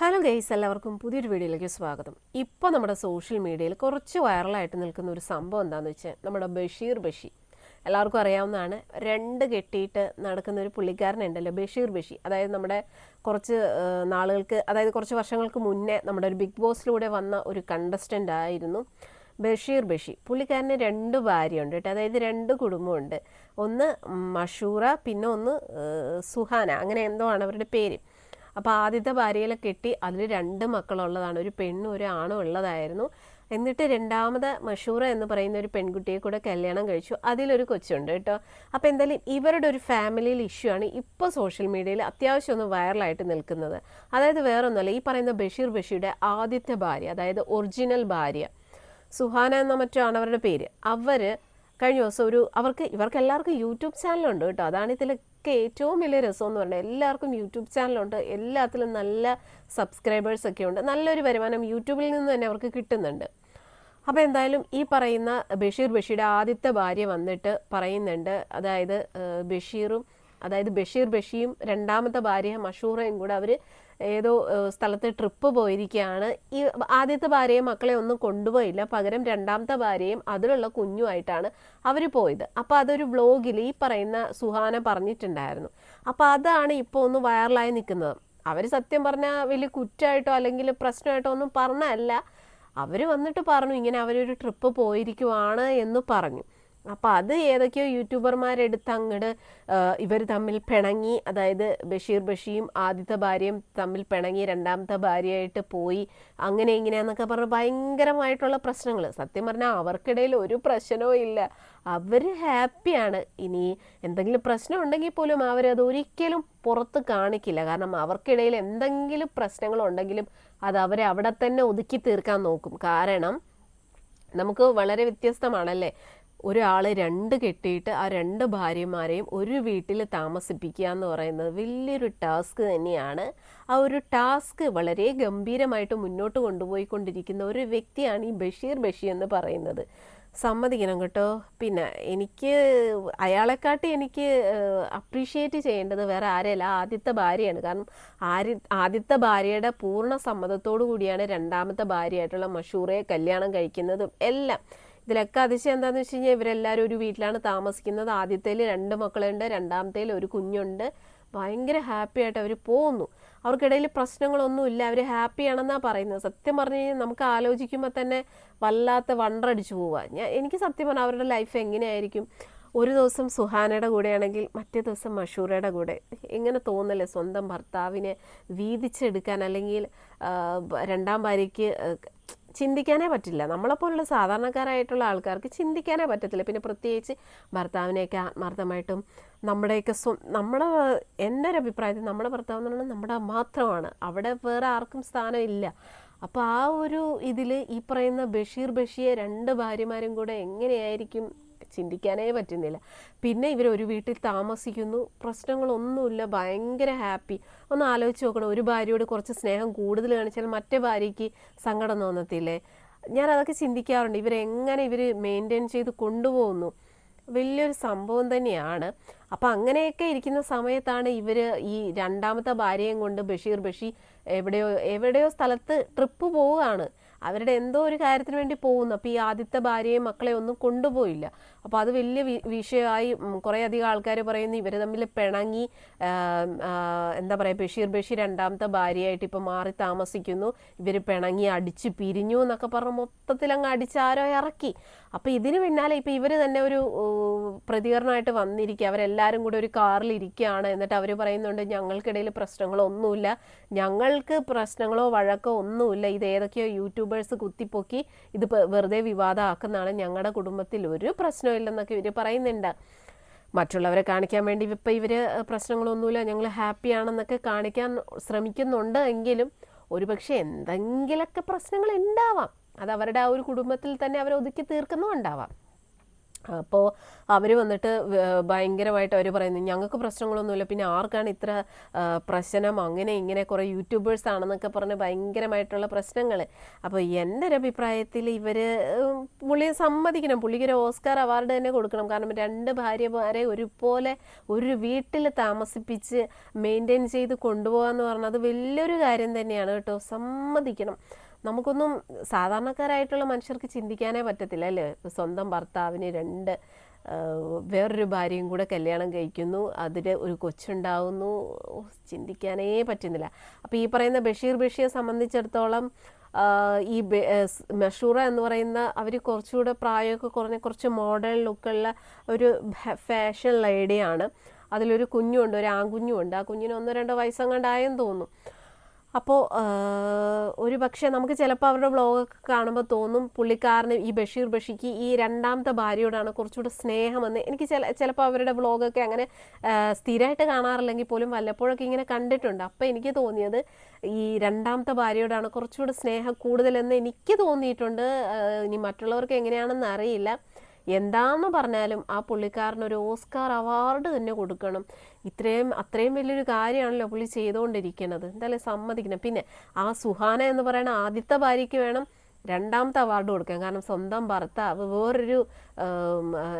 Hello guys എല്ലാവർക്കും പുതിയൊരു വീഡിയോയിലേക്ക് സ്വാഗതം. ഇപ്പോൾ നമ്മുടെ സോഷ്യൽ മീഡിയയിൽ കുറച്ച് വൈറലായിട്ട് നിൽക്കുന്ന ഒരു സംഭവം എന്താണെന്ന് വെച്ചാൽ നമ്മുടെ ബഷീർ ബഷി. എല്ലാവർക്കും അറിയാവുന്നതാണ് രണ്ട് കെട്ടിയിട്ട് നടക്കുന്ന ഒരു പുള്ളിക്കാരനുണ്ടല്ലോ ബഷീർ ബഷി. അതായത് നമ്മുടെ കുറച്ച് നാളുകൾക്ക് അതായത് കുറച്ച് വർഷങ്ങൾക്ക് മുന്നേ നമ്മുടെ ഒരു ബിഗ് ബോസിലൂടെ വന്ന ഒരു കണ്ടസ്റ്റന്റ് ആയിരുന്നു ബഷീർ ബഷി. പുള്ളിക്കാരന് രണ്ട് ഭാര്യയുണ്ട് കേട്ടോ അതായത് രണ്ട് കുടുംബമുണ്ട്. ഒന്ന് മഷൂറ പിന്നെ ഒന്ന് സുഹാന. അങ്ങനെ എന്തോ ആണ് അവരുടെ പേര്. അപ്പോൾ ആദ്യത്തെ ഭാര്യയിലെ കെട്ടി അതിൽ രണ്ട് മക്കളുള്ളതാണ്. ഒരു പെണ്ണും ഒരു ആണും ഉള്ളതായിരുന്നു. എന്നിട്ട് രണ്ടാമത് മഷൂറ എന്ന് പറയുന്ന ഒരു പെൺകുട്ടിയെ കൂടെ കല്യാണം കഴിച്ചു. അതിലൊരു കൊച്ചുണ്ട് കേട്ടോ. അപ്പോൾ എന്തായാലും ഇവരുടെ ഒരു ഫാമിലിയിൽ ഇഷ്യൂ ആണ് ഇപ്പോൾ സോഷ്യൽ മീഡിയയിൽ അത്യാവശ്യം ഒന്ന് വൈറലായിട്ട് നിൽക്കുന്നത്. അതായത് വേറൊന്നുമല്ല ഈ പറയുന്ന ബഷീർ ബഷീരുടെ ആദ്യത്തെ ഭാര്യ അതായത് ഒറിജിനൽ ഭാര്യ സുഹാന എന്ന മറ്റോ ആണ് അവരുടെ പേര്. അവർ കഴിഞ്ഞ ദിവസം ഒരു അവർക്ക് ഇവർക്ക് എല്ലാവർക്കും യൂട്യൂബ് ചാനലുണ്ട് കേട്ടോ. അതാണ് ഇതിലൊക്കെ ഏറ്റവും വലിയ രസം എന്ന് പറഞ്ഞാൽ എല്ലാവർക്കും യൂട്യൂബ് ചാനലുണ്ട്. എല്ലാത്തിലും നല്ല സബ്സ്ക്രൈബേഴ്സ് ഒക്കെ ഉണ്ട്. നല്ലൊരു വരുമാനം യൂട്യൂബിൽ നിന്ന് തന്നെ അവർക്ക് കിട്ടുന്നുണ്ട്. അപ്പോൾ എന്തായാലും ഈ പറയുന്ന ബഷീർ ബഷീരുടെ ആദ്യത്തെ ഭാര്യ വന്നിട്ട് പറയുന്നുണ്ട്. അതായത് ബഷീറും അതായത് ബഷീർ ബഷിയും രണ്ടാമത്തെ ഭാര്യ മഷൂറയും കൂടെ അവർ ഏതോ സ്ഥലത്ത് ട്രിപ്പ് പോയിരിക്കുകയാണ്. ഈ ആദ്യത്തെ ഭാര്യയും മക്കളെ ഒന്നും കൊണ്ടുപോയില്ല. പകരം രണ്ടാമത്തെ ഭാര്യയും അതിലുള്ള കുഞ്ഞുമായിട്ടാണ് അവർ പോയത്. അപ്പോൾ അതൊരു വ്ലോഗിൽ ഈ പറയുന്ന സുഹാന പറഞ്ഞിട്ടുണ്ടായിരുന്നു. അപ്പോൾ അതാണ് ഇപ്പോൾ ഒന്ന് വൈറലായി നിൽക്കുന്നത് അവർ സത്യം പറഞ്ഞാൽ വലിയ കുറ്റമായിട്ടോ അല്ലെങ്കിൽ പ്രശ്നമായിട്ടോ ഒന്നും പറഞ്ഞല്ല. അവർ വന്നിട്ട് പറഞ്ഞു ഇങ്ങനെ അവരൊരു ട്രിപ്പ് പോയിരിക്കുവാണ് എന്ന് പറഞ്ഞു. അപ്പോൾ അത് ഏതൊക്കെയോ യൂട്യൂബർമാരെടുത്ത് അങ്ങോട്ട് ഇവർ തമ്മിൽ പിണങ്ങി അതായത് ബഷീർ ബഷിയും ആദ്യത്തെ ഭാര്യയും തമ്മിൽ പിണങ്ങി രണ്ടാമത്തെ ഭാര്യയായിട്ട് പോയി അങ്ങനെ ഇങ്ങനെയെന്നൊക്കെ പറഞ്ഞ് ഭയങ്കരമായിട്ടുള്ള പ്രശ്നങ്ങൾ സത്യം പറഞ്ഞാൽ അവർക്കിടയിൽ ഒരു പ്രശ്നവും ഇല്ല. അവർ ഹാപ്പിയാണ്. ഇനി എന്തെങ്കിലും പ്രശ്നം ഉണ്ടെങ്കിൽ പോലും അവരത് ഒരിക്കലും പുറത്ത് കാണിക്കില്ല. കാരണം അവർക്കിടയിൽ എന്തെങ്കിലും പ്രശ്നങ്ങളുണ്ടെങ്കിലും അത് അവരെ അവിടെ തന്നെ ഒതുക്കി തീർക്കാൻ നോക്കും. കാരണം നമുക്ക് വളരെ വ്യത്യസ്തമാണല്ലേ? ഒരാൾ രണ്ട് കെട്ടിയിട്ട് ആ രണ്ട് ഭാര്യമാരെയും ഒരു വീട്ടിൽ താമസിപ്പിക്കുക എന്ന് പറയുന്നത് വലിയൊരു ടാസ്ക് തന്നെയാണ്. ആ ഒരു ടാസ്ക് വളരെ ഗംഭീരമായിട്ട് മുന്നോട്ട് കൊണ്ടുപോയിക്കൊണ്ടിരിക്കുന്ന ഒരു വ്യക്തിയാണ് ഈ ബഷീർ ബഷി എന്ന് പറയുന്നത്. സമ്മതിക്കണം കേട്ടോ. പിന്നെ എനിക്ക് അയാളെക്കാട്ടി എനിക്ക് അപ്രീഷിയേറ്റ് ചെയ്യേണ്ടത് വേറെ ആരെയല്ല ആദ്യത്തെ ഭാര്യയാണ്. കാരണം ആര് ആദ്യത്തെ ഭാര്യയുടെ പൂർണ സമ്മതത്തോടു കൂടിയാണ് രണ്ടാമത്തെ ഭാര്യയായിട്ടുള്ള മഷൂറയെ കല്യാണം കഴിക്കുന്നതും എല്ലാം. ഇതിലൊക്കെ അതിശയം എന്താണെന്ന് വെച്ച് കഴിഞ്ഞാൽ ഇവരെല്ലാവരും ഒരു വീട്ടിലാണ് താമസിക്കുന്നത്. ആദ്യത്തേൽ രണ്ട് മക്കളുണ്ട് രണ്ടാമത്തേൽ ഒരു കുഞ്ഞുണ്ട്. ഭയങ്കര ഹാപ്പി ആയിട്ട് അവർ പോകുന്നു അവർക്കിടയിൽ പ്രശ്നങ്ങളൊന്നുമില്ല അവർ ഹാപ്പിയാണെന്നാണ് പറയുന്നത്. സത്യം പറഞ്ഞു കഴിഞ്ഞാൽ നമുക്ക് ആലോചിക്കുമ്പോൾ തന്നെ വല്ലാത്ത വണ്ടടിച്ചു പോവുക ഞാൻ എനിക്ക് സത്യം പറഞ്ഞാൽ അവരുടെ ലൈഫ് എങ്ങനെയായിരിക്കും? ഒരു ദിവസം സുഹാനയുടെ കൂടെയാണെങ്കിൽ മറ്റേ ദിവസം മഷൂറയുടെ കൂടെ. എങ്ങനെ തോന്നല്ലേ സ്വന്തം ഭർത്താവിനെ വീതിച്ചെടുക്കാൻ അല്ലെങ്കിൽ രണ്ടാം ഭാര്യയ്ക്ക് ചിന്തിക്കാനേ പറ്റില്ല. നമ്മളെപ്പോലുള്ള സാധാരണക്കാരായിട്ടുള്ള ആൾക്കാർക്ക് ചിന്തിക്കാനേ പറ്റത്തില്ല. പിന്നെ പ്രത്യേകിച്ച് ഭർത്താവിനെയൊക്കെ ആത്മാർത്ഥമായിട്ടും നമ്മുടെയൊക്കെ സ്വ നമ്മുടെ എന്റെ ഒരു അഭിപ്രായത്തിൽ നമ്മുടെ ഭർത്താവ് എന്ന് പറഞ്ഞാൽ നമ്മുടെ മാത്രമാണ്. അവിടെ വേറെ ആർക്കും സ്ഥാനമില്ല അപ്പോൾ ആ ഒരു ഇതിൽ ഈ പറയുന്ന ബഷീർ ബഷിയെ രണ്ട് ഭാര്യമാരും കൂടെ എങ്ങനെയായിരിക്കും ചിന്തിക്കാനേ പറ്റുന്നില്ല. പിന്നെ ഇവർ ഒരു വീട്ടിൽ താമസിക്കുന്നു. പ്രശ്നങ്ങളൊന്നുമില്ല. ഭയങ്കര ഹാപ്പി. ഒന്ന് ആലോചിച്ച് നോക്കണം. ഒരു ഭാര്യയോട് കുറച്ച് സ്നേഹം കൂടുതൽ കാണിച്ചാൽ മറ്റേ ഭാര്യയ്ക്ക് സങ്കടം തോന്നത്തില്ലേ? ഞാൻ അതൊക്കെ ചിന്തിക്കാറുണ്ട്. ഇവരെങ്ങനെ ഇവർ മെയിന്റെയിൻ ചെയ്ത് കൊണ്ടുപോകുന്നു? വലിയൊരു സംഭവം തന്നെയാണ്. അപ്പം അങ്ങനെയൊക്കെ ഇരിക്കുന്ന സമയത്താണ് ഇവർ ഈ രണ്ടാമത്തെ ഭാര്യയും കൊണ്ട് ബഷീർ ബഷി എവിടെയോ എവിടെയോ സ്ഥലത്ത് ട്രിപ്പ് പോവുകയാണ്. അവരുടെ എന്തോ ഒരു കാര്യത്തിന് വേണ്ടി പോകുന്നു. അപ്പോൾ ഈ ആദ്യത്തെ ഭാര്യയും മക്കളെ ഒന്നും കൊണ്ടുപോയില്ല. അപ്പോൾ അത് വലിയ വിഷയമായി കുറേ അധികം ആൾക്കാർ പറയുന്നു ഇവർ തമ്മിൽ പിണങ്ങി എന്താ പറയുക ബഷീർ ബഷീർ രണ്ടാമത്തെ ഭാര്യയായിട്ട് ഇപ്പോൾ മാറി താമസിക്കുന്നു. ഇവർ പിണങ്ങി അടിച്ച് പിരിഞ്ഞു എന്നൊക്കെ പറഞ്ഞ് മൊത്തത്തിൽ അങ്ങ് അടിച്ച് ആരോ ഇറക്കി. അപ്പോൾ ഇതിന് പിന്നാലെ ഇപ്പോൾ ഇവർ തന്നെ ഒരു പ്രതികരണമായിട്ട് വന്നിരിക്കുക. അവരെല്ലാവരും കൂടെ ഒരു കാറിൽ ഇരിക്കുകയാണ്. എന്നിട്ട് അവർ പറയുന്നുണ്ട് ഞങ്ങൾക്കിടയിൽ പ്രശ്നങ്ങളൊന്നുമില്ല. ഞങ്ങൾക്ക് പ്രശ്നങ്ങളോ വഴക്കോ ഒന്നുമില്ല. ഇത് ഏതൊക്കെയോ യൂട്യൂബേഴ്സ് കുത്തിപ്പൊക്കി ഇത് വെറുതെ വിവാദമാക്കുന്നതാണ്. ഞങ്ങളുടെ കുടുംബത്തിൽ ഒരു പ്രശ്നമില്ലെന്നൊക്കെ ഇവർ പറയുന്നുണ്ട്. മറ്റുള്ളവരെ കാണിക്കാൻ വേണ്ടി ഇപ്പം ഇവർ പ്രശ്നങ്ങളൊന്നുമില്ല. ഞങ്ങൾ ഹാപ്പിയാണെന്നൊക്കെ കാണിക്കാൻ ശ്രമിക്കുന്നുണ്ട് എങ്കിലും ഒരുപക്ഷെ എന്തെങ്കിലുമൊക്കെ പ്രശ്നങ്ങൾ ഉണ്ടാവാം. അത് അവരുടെ ആ ഒരു കുടുംബത്തിൽ തന്നെ അവർ ഒതുക്കി തീർക്കുന്നുണ്ടാവാം അപ്പോൾ അവർ വന്നിട്ട് ഭയങ്കരമായിട്ട് അവർ പറയുന്നത് ഞങ്ങൾക്ക് പ്രശ്നങ്ങളൊന്നുമില്ല. പിന്നെ ആർക്കാണ് ഇത്ര പ്രശ്നം? അങ്ങനെ ഇങ്ങനെ കുറേ യൂട്യൂബേഴ്സ് ആണെന്നൊക്കെ പറഞ്ഞ് ഭയങ്കരമായിട്ടുള്ള പ്രശ്നങ്ങൾ അപ്പോൾ എന്റെ ഒരു അഭിപ്രായത്തിൽ ഇവർ പുള്ളിയെ സമ്മതിക്കണം. പുള്ളിക്ക് ഒരു ഓസ്കാർ അവാർഡ് തന്നെ കൊടുക്കണം. കാരണം രണ്ട് ഭാര്യമാരെ ഒരുപോലെ ഒരു വീട്ടിൽ താമസിപ്പിച്ച് മെയിന്റെയിൻ ചെയ്ത് കൊണ്ടുപോകാമെന്ന് പറഞ്ഞാൽ അത് വലിയൊരു കാര്യം തന്നെയാണ് കേട്ടോ. സമ്മതിക്കണം. നമുക്കൊന്നും സാധാരണക്കാരായിട്ടുള്ള മനുഷ്യർക്ക് ചിന്തിക്കാനേ പറ്റത്തില്ല അല്ലേ? സ്വന്തം ഭർത്താവിന് രണ്ട് വേറൊരു ഭാര്യയും കൂടെ കല്യാണം കഴിക്കുന്നു അതിൽ ഒരു കൊച്ചുണ്ടാവുന്നു. ചിന്തിക്കാനേ പറ്റുന്നില്ല. അപ്പോൾ ഈ പറയുന്ന ബഷീർ ബഷിയെ സംബന്ധിച്ചിടത്തോളം ഈ മഷൂറ എന്ന് പറയുന്ന അവർ കുറച്ചുകൂടെ പ്രായമൊക്കെ കുറഞ്ഞ കുറച്ച് മോഡേൺ ലുക്കുള്ള ഒരു ഫാഷൻ ലേഡിയാണ് അതിലൊരു കുഞ്ഞുണ്ട് ഒരു ആൺകുഞ്ഞുണ്ട്. ആ കുഞ്ഞിന് ഒന്നോ രണ്ടോ വയസ്സങ്ങണ്ടായെന്ന് തോന്നുന്നു. അപ്പോൾ ഒരു പക്ഷേ നമുക്ക് ചിലപ്പോൾ അവരുടെ വ്ളോഗൊക്കെ കാണുമ്പോൾ തോന്നും പുള്ളിക്കാരന് ഈ ബഷീർ ബഷിക്ക് ഈ രണ്ടാമത്തെ ഭാര്യയോടാണ് കുറച്ചുകൂടെ സ്നേഹമെന്ന്. എനിക്ക് ചില ചിലപ്പോൾ അവരുടെ വ്ളോഗൊക്കെ അങ്ങനെ സ്ഥിരമായിട്ട് കാണാറില്ലെങ്കിൽ പോലും വല്ലപ്പോഴൊക്കെ ഇങ്ങനെ കണ്ടിട്ടുണ്ട്. അപ്പോൾ എനിക്ക് തോന്നിയത് ഈ രണ്ടാമത്തെ ഭാര്യയോടാണ് കുറച്ചുകൂടെ സ്നേഹം കൂടുതലെന്ന് എനിക്ക് തോന്നിയിട്ടുണ്ട്. ഇനി മറ്റുള്ളവർക്ക് എങ്ങനെയാണെന്ന് അറിയില്ല. എന്താന്ന് പറഞ്ഞാലും ആ പുള്ളിക്കാരനൊരു ഓസ്കാർ അവാർഡ് തന്നെ കൊടുക്കണം. ഇത്രയും അത്രയും വലിയൊരു കാര്യമാണല്ലോ പുള്ളി ചെയ്തുകൊണ്ടിരിക്കുന്നത്. എന്തായാലും സമ്മതിക്കണം. പിന്നെ ആ സുഹാന എന്ന് പറയുന്ന ആദ്യത്തെ ഭാര്യയ്ക്ക് വേണം രണ്ടാമത്തെ അവാർഡ് കൊടുക്കാൻ. കാരണം സ്വന്തം ഭർത്താവ് വേറൊരു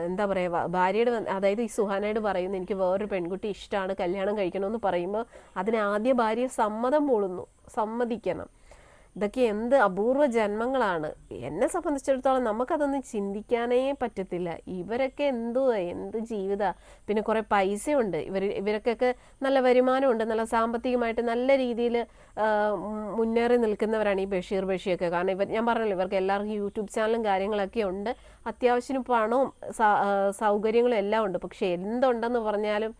എന്താ പറയുക ഭാര്യയുടെ അതായത് ഈ സുഹാനയോട് പറയുന്നു എനിക്ക് വേറൊരു പെൺകുട്ടി ഇഷ്ടമാണ് കല്യാണം കഴിക്കണമെന്ന് പറയുമ്പോൾ അതിന് ആദ്യ ഭാര്യ സമ്മതം മൂളുന്നു. സമ്മതിക്കണം. ഇതൊക്കെ എന്ത് അപൂർവ ജന്മങ്ങളാണ്. എന്നെ സംബന്ധിച്ചിടത്തോളം നമുക്കതൊന്നും ചിന്തിക്കാനേ പറ്റത്തില്ല. ഇവരൊക്കെ എന്തോ എന്ത് ജീവിത പിന്നെ കുറേ പൈസയുണ്ട്. ഇവർ ഇവരൊക്കെ നല്ല വരുമാനമുണ്ട്. നല്ല സാമ്പത്തികമായിട്ട് നല്ല രീതിയിൽ മുന്നേറി നിൽക്കുന്നവരാണ് ഈ ബഷീർ ബഷിയൊക്കെ കാരണം ഇവർ ഞാൻ പറഞ്ഞല്ലോ ഇവർക്ക് എല്ലാവർക്കും യൂട്യൂബ് ചാനലും കാര്യങ്ങളൊക്കെ ഉണ്ട്. അത്യാവശ്യത്തിന് പണവും സൗകര്യങ്ങളും എല്ലാം ഉണ്ട്. പക്ഷെ എന്തുണ്ടെന്ന് പറഞ്ഞാലും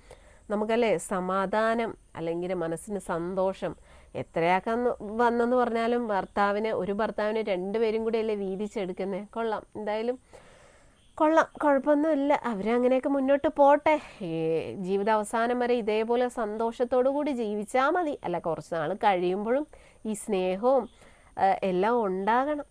നമുക്കല്ലേ സമാധാനം അല്ലെങ്കിൽ മനസ്സിന് സന്തോഷം എത്രയാക്കാന്ന് വന്നെന്ന് പറഞ്ഞാലും ഭർത്താവിന് ഒരു ഭർത്താവിന് രണ്ടുപേരും കൂടി അല്ലേ വീതിച്ചെടുക്കുന്നത് കൊള്ളാം. എന്തായാലും കൊള്ളാം. കുഴപ്പമൊന്നുമില്ല. അവരങ്ങനെയൊക്കെ മുന്നോട്ട് പോട്ടെ. ജീവിത അവസാനം വരെ ഇതേപോലെ സന്തോഷത്തോടു കൂടി ജീവിച്ചാൽ മതി. അല്ല കുറച്ച് നാൾ കഴിയുമ്പോഴും ഈ സ്നേഹവും എല്ലാം ഉണ്ടാകണം.